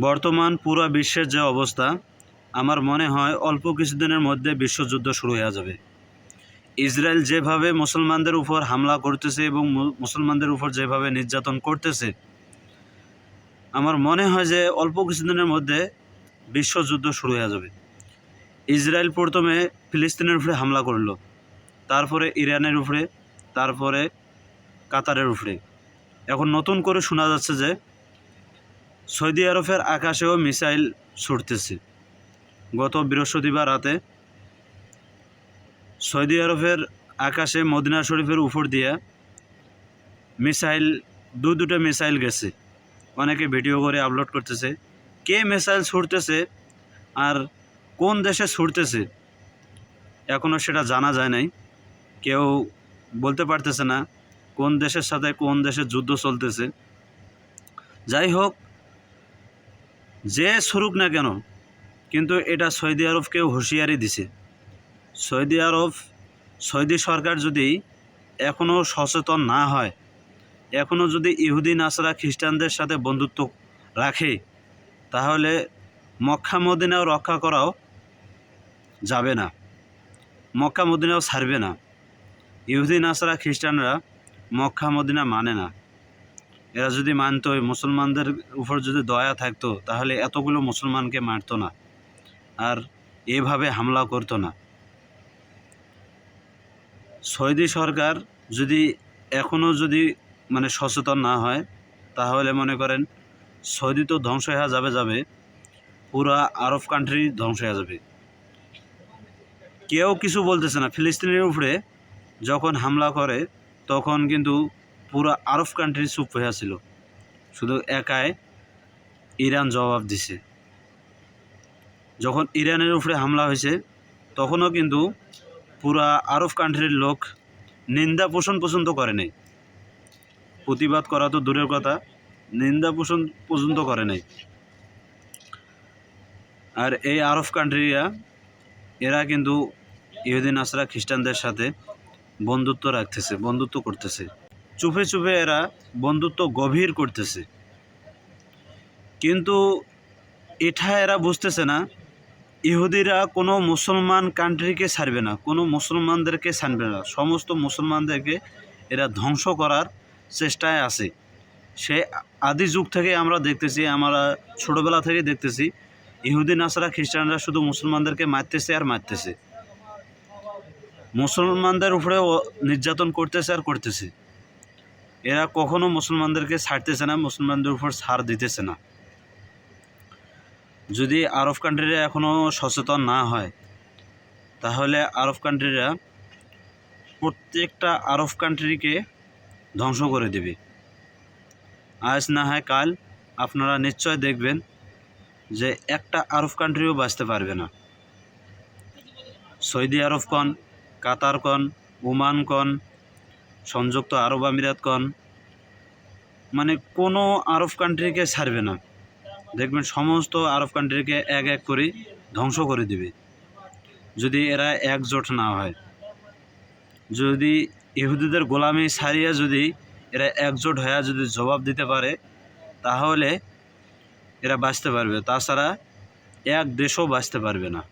বর্তমান পুরো বিশ্বের যে অবস্থা, আমার মনে হয় অল্প কিছুদিনের মধ্যে বিশ্বযুদ্ধ শুরু হয়ে যাবে। ইসরায়েল যেভাবে মুসলমানদের উপর হামলা করতেছে এবং মুসলমানদের উপর যেভাবে নির্যাতন করতেছে, আমার মনে হয় যে অল্প কিছুদিনের মধ্যে বিশ্বযুদ্ধ শুরু হয়ে যাবে। ইসরায়েল প্রথমে ফিলিস্তিনের উপরে হামলা করল, তারপরে ইরানের উপরে, তারপরে কাতারের উপরে। এখন নতুন করে শোনা যাচ্ছে যে সৌদি আরবের আকাশেও মিসাইল ছুটতেছে। গত বৃহস্পতিবার রাতে সৌদি আরবের আকাশে মদিনা শরীফের উপর দিয়ে মিসাইল দু দুটো মিসাইল গেছে। অনেকে ভিডিও করে আপলোড করতেছে, কে মিসাইল ছুটতেছে আর কোন দেশে ছুটতেছে এখনও সেটা জানা যায় নাই। কেউ বলতে পারতেছে না কোন দেশের সাথে কোন দেশের যুদ্ধ চলতেছে। যাই হোক যে ছুরুক না কেন, কিন্তু এটা সৌদি আরবকেও হুঁশিয়ারি দিছে। সৌদি আরব, সৌদি সরকার যদি এখনও সচেতন না হয় এখনও যদি ইহুদি, নাসরা খ্রিস্টানদের সাথে বন্ধুত্ব রাখে, তাহলে মক্কা, মদিনাও রক্ষা করাও যাবে না। মক্কা, মদিনাও ছাড়বে না। ইহুদি, নাসরা খ্রিস্টানরা মক্কা, মদিনা মানে না। এরা যদি মানতো মুসলমানদের উপর যদি দয়া থাকতো, তাহলে এতগুলো মুসলমানকে মারতো না। আর এভাবে হামলা করতো না। সৌদি সরকার যদি এখনও যদি মানে সচেতন না হয়, তাহলে মনে করেন সৌদি তো ধ্বংস হয়ে যাবে যাবে, পুরা আরব কান্ট্রি ধ্বংস হয়ে যাবে। কেউ কিছু বলতেছে না। ফিলিস্তিনের উপরে যখন হামলা করে, তখন কিন্তু পুরো আরব কান্ট্রি চুপ হয়ে ছিল শুধু একাই ইরান জবাব দিছে। যখন ইরানের উপরে হামলা হয়েছে, তখনও কিন্তু পুরা আরব কান্ট্রির লোক নিন্দা পোষণ পছন্দ করে নাই। প্রতিবাদ করা তো দূরের কথা, নিন্দা পোষণ পর্যন্ত করে নাই। আর এই আরব কান্ট্রিরা এরা কিন্তু ইহুদিন আসরা খ্রিস্টানদের সাথে বন্ধুত্ব রাখতেছে, বন্ধুত্ব করতেছে। চুপে চুপে এরা বন্ধুত্ব গভীর করতেছে। কিন্তু এটা এরা বুঝতেছে না, ইহুদিরা কোনো মুসলমান কান্ট্রিকে ছাড়বে না, কোনো মুসলমানদেরকে ছাড়বে না। সমস্ত মুসলমানদেরকে এরা ধ্বংস করার চেষ্টায় আছে। সে আদি যুগ থেকে আমরা দেখতেছি, আমরা ছোটোবেলা থেকে দেখতেছি, ইহুদি, নাসরা, খ্রিস্টানরা শুধু মুসলমানদেরকে মারতেছে আর মারতেছে। মুসলমানদের উপরে নির্যাতন করতেছে আর করতেছে। এরা কখনো মুসলমানদেরকে ছাড়তেছে না, মুসলমানদের উপর ছাড় দিতেছে না। যদি আরব কান্ট্রিরা এখনও সচেতন না হয়, তাহলে আরব কান্ট্রিরা প্রত্যেকটা আরব কান্ট্রিকে ধ্বংস করে দেবে। আজ না হয় কাল আপনারা নিশ্চয় দেখবেন যে একটা আরব কান্ট্রিও বাঁচতে পারবে না। সৌদি আরব কন, কাতার কন, ওমান কন সংযুক্ত আরব আমিরাত কন মানে কোনো আরব কান্ট্রিকে ছাড়বে না। দেখবেন সমস্ত আরব কান্ট্রিকে এক এক করে ধ্বংস করে দিবে। যদি এরা একজোট না হয়। যদি ইহুদিদের গোলামি ছাড়িয়ে যদি এরা একজোট হয়ে যদি জবাব দিতে পারে, তাহলে এরা বাঁচতে পারবে। তাছাড়া এক দেশও বাঁচতে পারবে না।